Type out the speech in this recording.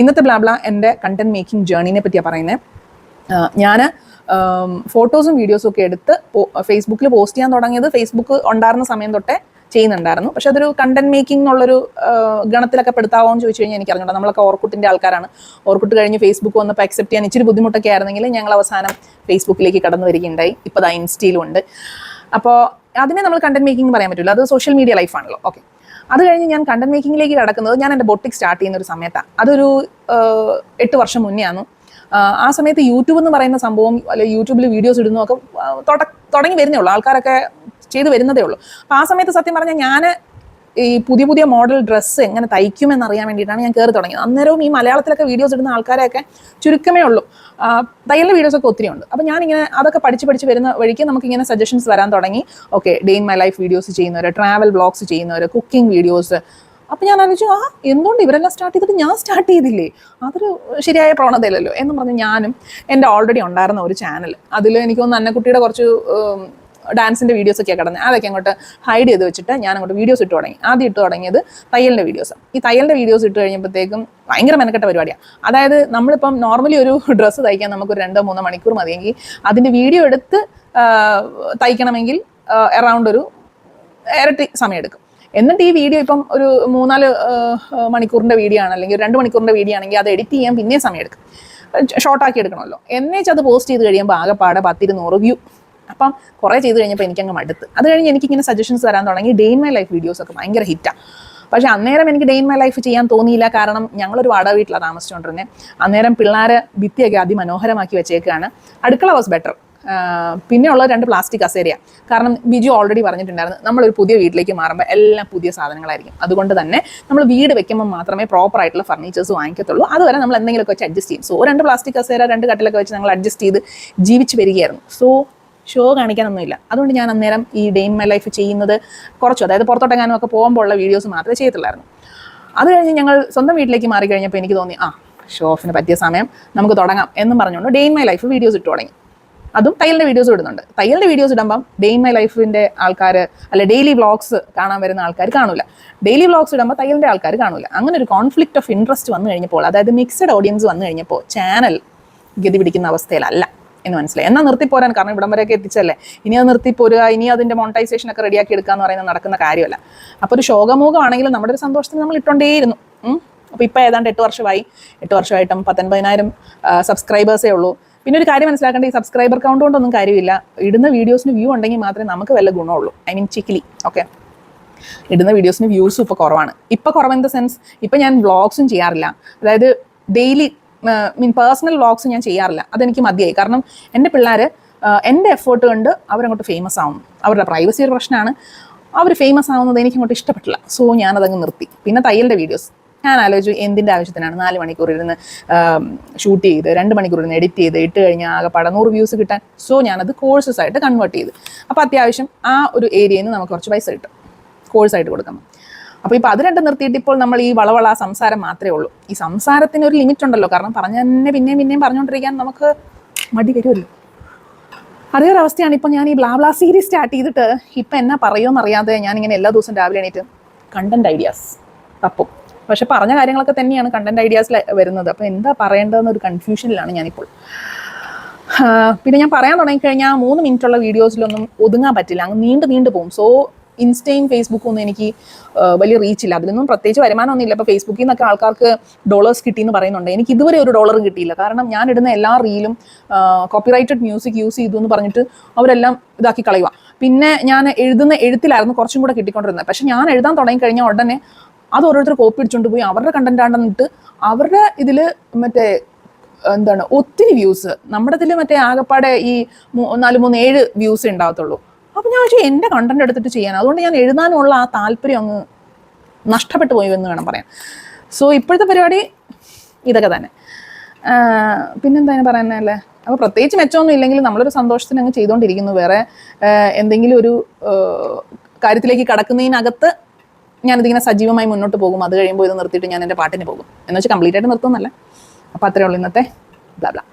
ഇന്നത്തെ ബ്ലാബ്ല എന്റെ content making ജേർണിനെ പറ്റിയാണ് പറയുന്നത് ഞാൻ ഫോട്ടോസും വീഡിയോസും ഒക്കെ എടുത്ത് ഫേസ്ബുക്കിൽ പോസ്റ്റ് ചെയ്യാൻ തുടങ്ങിയത് ഫേസ്ബുക്ക് ഉണ്ടായിരുന്ന സമയം തൊട്ടേ ചെയ്യുന്നുണ്ടായിരുന്നു. പക്ഷെ അതൊരു കണ്ടന്റ് മേക്കിംഗ് എന്നുള്ളൊരു ഗണത്തിലൊക്കെ പെടുത്താവോ എന്ന് ചോദിച്ചു കഴിഞ്ഞാൽ എനിക്ക് അറിഞ്ഞൂടാ. നമ്മളൊക്കെ ഓർക്കുട്ടിന്റെ ആൾക്കാരാണ്. ഓർക്കുട്ട് കഴിഞ്ഞ് ഫേസ്ബുക്ക് വന്നപ്പോൾ അക്സെപ്റ്റ് ചെയ്യാൻ ഇച്ചിരി ബുദ്ധിമുട്ടൊക്കെ ആയിരുന്നെങ്കിൽ ഞങ്ങൾ അവസാനം ഫേസ്ബുക്കിലേക്ക് കടന്നു വരികയുണ്ടായി. ഇപ്പോൾ അത് ഇൻസ്റ്റയിലും ഉണ്ട്. അപ്പോൾ അതിനെ നമ്മൾ കണ്ടന്റ് മേക്കിംഗ് പറയാൻ പറ്റില്ല. അത് സോഷ്യൽ മീഡിയ ലൈഫാണല്ലോ ഓക്കെ അത് കഴിഞ്ഞ് ഞാൻ കണ്ടന്റ് മേക്കിങ്ങിലേക്ക് കടക്കുന്നത് ഞാൻ എന്റെ ബൊട്ടിക് സ്റ്റാർട്ട് ചെയ്യുന്ന ഒരു സമയത്താണ് അതൊരു എട്ട് വർഷം മുന്നേ ആണ് ആ, ആ സമയത്ത് യൂട്യൂബ് എന്ന് പറയുന്ന സംഭവം അല്ലെ യൂട്യൂബിൽ വീഡിയോസ് ഇടുന്നതൊക്കെ തുടങ്ങി വരുന്നേ ഉള്ളൂ. ആൾക്കാരൊക്കെ ചെയ്തു വരുന്നതേ ഉള്ളൂ. അപ്പോൾ ആ സമയത്ത് സത്യം പറഞ്ഞാൽ ഞാൻ ഈ പുതിയ പുതിയ മോഡൽ ഡ്രസ്സ് എങ്ങനെ തയ്ക്കുമെന്ന് അറിയാൻ വേണ്ടിയിട്ടാണ് ഞാൻ കയറി തുടങ്ങിയത്. അന്നേരവും ഈ മലയാളത്തിലൊക്കെ വീഡിയോസ് ഇടുന്ന ആൾക്കാരെയൊക്കെ ചുരുക്കമേ ഉള്ളൂ. തയ്യലിന്റെ വീഡിയോസൊക്കെ ഒത്തിരി ഉണ്ട്. അപ്പോൾ ഞാനിങ്ങനെ അതൊക്കെ പഠിച്ച് പഠിച്ച് വരുന്ന വഴിക്ക് നമുക്കിങ്ങനെ സജഷൻസ് വരാൻ തുടങ്ങി. Okay day in my life videos ചെയ്യുന്നവർ ട്രാവൽ ബ്ലോഗ്സ് ചെയ്യുന്നവർ കുക്കിംഗ് വീഡിയോസ് അപ്പം ഞാൻ ആലോചിച്ചു ആ എന്തുകൊണ്ട് ഇവരെല്ലാം സ്റ്റാർട്ട് ചെയ്തിട്ട് ഞാൻ സ്റ്റാർട്ട് ചെയ്തില്ലേ? അതൊരു ശരിയായ പ്രവണതയില്ലല്ലോ? എന്ന് പറഞ്ഞ് ഞാനും എന്റെ ഓൾറെഡി ഉണ്ടായിരുന്ന ഒരു ചാനൽ അതിൽ എനിക്കൊന്ന് അന്നക്കുട്ടിയുടെ കുറച്ച് ഡാൻസിന്റെ വീഡിയോസ് ഒക്കെ കിടന്നത് അതൊക്കെ അങ്ങോട്ട് ഹൈഡ് ചെയ്ത് വെച്ചിട്ട് ഞാൻ അങ്ങോട്ട് വീഡിയോസ് ഇട്ട് തുടങ്ങി. ആദ്യം ഇട്ട് തുടങ്ങിയത് തയ്യലിന്റെ വീഡിയോസ് ഈ തയ്യലിന്റെ വീഡിയോസ് ഇട്ട് കഴിഞ്ഞപ്പോഴത്തേക്കും ഭയങ്കര മെനക്കെട്ട പരിപാടിയാണ് അതായത് നമ്മളിപ്പം നോർമലി ഒരു ഡ്രസ്സ് തയ്ക്കാൻ നമുക്ക് ഒരു രണ്ടോ മൂന്നോ മണിക്കൂർ മതിയെങ്കിൽ അതിന്റെ വീഡിയോ എടുത്ത് തയ്ക്കണമെങ്കിൽ എറൗണ്ട് ഒരു ഇരട്ടി സമയമെടുക്കും എന്നിട്ട് ഈ വീഡിയോ ഇപ്പം ഒരു മൂന്നാൽ മണിക്കൂറിന്റെ വീഡിയോ ആണ് അല്ലെങ്കിൽ രണ്ട് മണിക്കൂറിന്റെ വീഡിയോ ആണെങ്കിൽ അത് എഡിറ്റ് ചെയ്യാൻ പിന്നെയും സമയമെടുക്കും ഷോർട്ടാക്കി എടുക്കണമല്ലോ. എന്നേച്ച് അത് പോസ്റ്റ് ചെയ്ത് കഴിയുമ്പോൾ ആകെപ്പാടെ പത്തിരുന്നൂറ് വ്യൂ അപ്പം കുറേ ചെയ്ത് കഴിഞ്ഞപ്പോൾ എനിക്കങ്ങ് മടുത്ത്. അത് കഴിഞ്ഞ് എനിക്കിങ്ങനെ സജഷൻസ് തരാൻ തുടങ്ങി. Day in my life videos ഒക്കെ ഭയങ്കര ഹിറ്റാണ് പക്ഷെ അന്നേരം എനിക്ക് ഡേ ഇൻ മൈ ലൈഫ് ചെയ്യാൻ തോന്നിയില്ല. കാരണം ഞങ്ങളൊരു വാടക വീട്ടിലാണ് താമസിച്ചുകൊണ്ടിരുന്നത് അന്നേരം പിള്ളേരെ ഭിത്തിയൊക്കെ അതിമനോഹരമാക്കി വെച്ചേക്കാണ്. അടുക്കള വാസ് ബെറ്റർ പിന്നെ രണ്ട് പ്ലാസ്റ്റിക് കസേരയാണ് കാരണം ബിജു ഓൾറെഡി പറഞ്ഞിട്ടുണ്ടായിരുന്നു നമ്മളൊരു പുതിയ വീട്ടിലേക്ക് മാറുമ്പോൾ എല്ലാം പുതിയ സാധനങ്ങളായിരിക്കും. അതുകൊണ്ട് തന്നെ നമ്മൾ വീട് വെക്കുമ്പോൾ മാത്രമേ പ്രോപ്പർ ആയിട്ടുള്ള ഫർണിച്ചേഴ്സ് വാങ്ങിക്കത്തുള്ളൂ. അതുവരെ നമ്മൾ എന്തെങ്കിലുമൊക്കെ വെച്ച് അഡ്ജസ്റ്റ് ചെയ്യും. സോ രണ്ട് പ്ലാസ്റ്റിക് കസേര രണ്ട് കട്ടിലൊക്കെ വെച്ച് ഞങ്ങൾ അഡ്ജസ്റ്റ് ചെയ്ത് ജീവിച്ച് വരികയായിരുന്നു. സോ ഷോ കാണിക്കാനൊന്നുമില്ല. അതുകൊണ്ട് ഞാൻ അന്നേരം ഈ ഡേ ഇൻ മൈ ലൈഫ് ചെയ്യുന്നത് കുറച്ചു അതായത് പുറത്തോട്ടെങ്ങാനും ഒക്കെ പോകുമ്പോൾ ഉള്ള വീഡിയോസ് മാത്രമേ ചെയ്യത്തുള്ളായിരുന്നു അത് കഴിഞ്ഞ് ഞങ്ങൾ സ്വന്തം വീട്ടിലേക്ക് മാറി കഴിഞ്ഞപ്പോൾ എനിക്ക് തോന്നി ആ ഷോ ഓഫിന് പറ്റിയ സമയം നമുക്ക് തുടങ്ങാം എന്നും പറഞ്ഞുകൊണ്ട് ഡെയിൻ മൈ ലൈഫ് വീഡിയോസ് ഇട്ട് തുടങ്ങി. അതും തയ്യലിന്റെ വീഡിയോസ് ഇടുന്നുണ്ട്. തയ്യലിന്റെ വീഡിയോസ് ഇടുമ്പം ഡെയിൻ മൈ ലൈഫിന്റെ ആൾക്കാർ അല്ല ഡെയിലി വ്ളോഗ്സ് കാണാൻ വരുന്ന ആൾക്കാർ കാണില്ല ഡെയിലി വ്ളോഗ്സ് ഇടുമ്പോൾ തയ്യലിന്റെ ആൾക്കാർ കാണില്ല അങ്ങനെ ഒരു കോൺഫ്ലിക്റ്റ് ഓഫ് ഇൻട്രസ്റ്റ് വന്നു കഴിഞ്ഞപ്പോൾ അതായത് മിക്സഡ് ഓഡിയൻസ് വന്നു കഴിഞ്ഞപ്പോൾ ചാനൽ ഗതി പിടിക്കുന്ന അവസ്ഥയിലല്ല. എന്ന് മനസ്സിലായി. എന്നാൽ നിർത്തിപ്പോരാൻ കാരണം ഇവിടം വരെയൊക്കെ എത്തിച്ചല്ലേ ഇനി അത് നിർത്തിപ്പോരുക ഇനി അതിന്റെ മോണിറ്റൈസേഷൻ ഒക്കെ റെഡിയാക്കി എടുക്കുക എന്ന് പറയുന്നത് നടക്കുന്ന കാര്യമല്ല. അപ്പോൾ ഒരു ശോകമൂഖമാണെങ്കിലും നമ്മുടെ ഒരു സന്തോഷത്തിന് നമ്മൾ ഇട്ടുകൊണ്ടേയിരുന്നു. അപ്പോൾ ഇപ്പോൾ ഏതാണ്ട് എട്ട് വർഷമായി. എട്ട് വർഷമായിട്ടും പത്തൊൻപതിനായിരം സബ്സ്ക്രൈബേഴ്സേ ഉള്ളൂ. പിന്നെ ഒരു കാര്യം മനസ്സിലാക്കേണ്ട ഈ സബ്സ്ക്രൈബർ കൗണ്ട് കൊണ്ടൊന്നും കാര്യമില്ല. ഇടുന്ന വീഡിയോസിന് വ്യൂ ഉണ്ടെങ്കിൽ മാത്രമേ നമുക്ക് വല്ല ഗുണമുള്ളൂ ഐ മീൻ ചിക്കിലി ഓക്കെ ഇടുന്ന വീഡിയോസിന് വ്യൂസും ഇപ്പോൾ കുറവാണ്. ഇപ്പോൾ കുറവ് ഇൻ ദ സെൻസ് ഇപ്പോൾ ഞാൻ വ്ളോഗ്സും ചെയ്യാറില്ല. അതായത് ഡെയിലി മീൻ പേഴ്സണൽ വ്ളോഗ്സ് ഞാൻ ചെയ്യാറില്ല. അതെനിക്ക് മതിയായി. കാരണം എന്റെ പിള്ളേർ എന്റെ എഫേർട്ട് കൊണ്ട് അവരങ്ങോട്ട് ഫേമസ് ആവും അവരുടെ പ്രൈവസി ഒരു പ്രശ്നമാണ് അവർ ഫേമസ് ആവുന്നത് എനിക്ക് അങ്ങോട്ട് ഇഷ്ടപ്പെട്ടില്ല. സോ ഞാനതങ്ങ് നിർത്തി. പിന്നെ തയ്യലിന്റെ വീഡിയോസ് ഞാൻ ആലോചിച്ചു എന്തിന്റെ ആവശ്യത്തിനാണ് നാല് മണിക്കൂർ ഇരുന്ന് ഷൂട്ട് ചെയ്ത് രണ്ട് മണിക്കൂർ ഇരുന്ന് എഡിറ്റ് ചെയ്ത് ഇട്ട് കഴിഞ്ഞാൽ ആകെ പടനൂറ് വ്യൂസ് കിട്ടാൻ. സോ ഞാനത് കോഴ്സസ് ആയിട്ട് കൺവേർട്ട് ചെയ്ത്. അപ്പോൾ അത്യാവശ്യം ആ ഒരു ഏരിയയിൽ നിന്ന് നമുക്ക് കുറച്ച് പൈസ കിട്ടും. കോഴ്സായിട്ട് കൊടുക്കുമ്പോൾ അപ്പോൾ ഇപ്പോൾ അത് നിർത്തിയിട്ട് ഇപ്പോൾ നമ്മൾ ഈ വളവള സംസാരം മാത്രമേ ഉള്ളൂ. ഈ സംസാരത്തിന് ഒരു ലിമിറ്റ് ഉണ്ടല്ലോ. കാരണം പറഞ്ഞ തന്നെ പിന്നെയും പിന്നെയും പറഞ്ഞുകൊണ്ടിരിക്കാൻ നമുക്ക് മടി വരുമല്ലോ. അതേ ഒരു അവസ്ഥയാണ് ഇപ്പം ഞാൻ ഈ ബ്ലാബ്ലാ സീരീസ് സ്റ്റാർട്ട് ചെയ്തിട്ട് ഇപ്പം എന്നാ പറയുമെന്ന് അറിയാതെ ഞാനിങ്ങനെ എല്ലാ ദിവസവും രാവിലെ എണീറ്റ് കണ്ടന്റ് ഐഡിയാസ് തപ്പും. പക്ഷെ പറഞ്ഞ കാര്യങ്ങളൊക്കെ തന്നെയാണ് കണ്ടന്റ് ഐഡിയാസിൽ വരുന്നത്. അപ്പോൾ എന്താ പറയേണ്ടതെന്ന് ഒരു കൺഫ്യൂഷനിലാണ് ഞാനിപ്പോൾ. പിന്നെ ഞാൻ പറയാൻ തുടങ്ങിക്കഴിഞ്ഞാൽ മൂന്ന് മിനിറ്റുള്ള വീഡിയോസിലൊന്നും ഒതുങ്ങാൻ പറ്റില്ല. അങ്ങ് നീണ്ടു നീണ്ടു പോകും സോ ഇൻസ്റ്റയും ഫേസ്ബുക്കും ഒന്നും എനിക്ക് വലിയ റീച്ച് ഇല്ല. അതിലൊന്നും പ്രത്യേകിച്ച് വരുമാനമൊന്നുമില്ല. ഇപ്പോൾ ഫേസ്ബുക്കിൽ നിന്നൊക്കെ ആൾക്കാർക്ക് ഡോളേഴ്സ് കിട്ടിയെന്ന് പറയുന്നുണ്ട്. എനിക്ക് ഇതുവരെ ഒരു ഡോളർ കിട്ടിയില്ല. കാരണം ഞാൻ ഇടുന്ന എല്ലാ റീലും കോപ്പിറൈറ്റഡ് മ്യൂസിക് യൂസ് ചെയ്തു എന്ന് പറഞ്ഞിട്ട് അവരെല്ലാം ഇതാക്കി കളയുക പിന്നെ ഞാൻ എഴുതുന്ന എഴുത്തിലായിരുന്നു കുറച്ചും കൂടെ കിട്ടിക്കൊണ്ടിരുന്നത്. പക്ഷേ ഞാൻ എഴുതാൻ തുടങ്ങി കഴിഞ്ഞാൽ ഉടനെ അത് ഓരോരുത്തർ കോപ്പി അടിച്ചുകൊണ്ട് പോയി അവരുടെ കണ്ടന്റ് ആണെന്നിട്ട് അവരുടെ ഇതിൽ മറ്റേ എന്താണ് ഒത്തിരി വ്യൂസ് നമ്മുടെ ഇതിൽ മറ്റേ ആകപ്പാടെ ഈ നാല് മൂന്ന് ഏഴ് വ്യൂസ് ഉണ്ടാവത്തുള്ളൂ അപ്പം ഞാൻ പക്ഷേ എന്റെ കണ്ടന്റ് എടുത്തിട്ട് ചെയ്യാൻ അതുകൊണ്ട് ഞാൻ എഴുതാനുള്ള ആ താല്പര്യം അങ്ങ് നഷ്ടപ്പെട്ടു പോയി എന്ന് വേണം പറയാൻ. സോ ഇപ്പോഴത്തെ പരിപാടി ഇതൊക്കെ തന്നെ. പിന്നെന്താണ് പറയാനല്ലേ അപ്പോൾ പ്രത്യേകിച്ച് മെച്ചമൊന്നും ഇല്ലെങ്കിൽ നമ്മളൊരു സന്തോഷത്തിന് അങ്ങ് ചെയ്തുകൊണ്ടിരിക്കുന്നു. വേറെ എന്തെങ്കിലും ഒരു കാര്യത്തിലേക്ക് കടക്കുന്നതിനകത്ത് ഞാനിതിങ്ങനെ സജീവമായി മുന്നോട്ട് പോകും. അത് കഴിയുമ്പോൾ ഇത് നിർത്തിയിട്ട് ഞാൻ എന്റെ പാട്ടിന് പോകും. എന്ന് വെച്ചാൽ കംപ്ലീറ്റ് ആയിട്ട് നിർത്തുന്നല്ല അപ്പോൾ അത്രേ ഉള്ളൂ ഇന്നത്തെ. Blah blah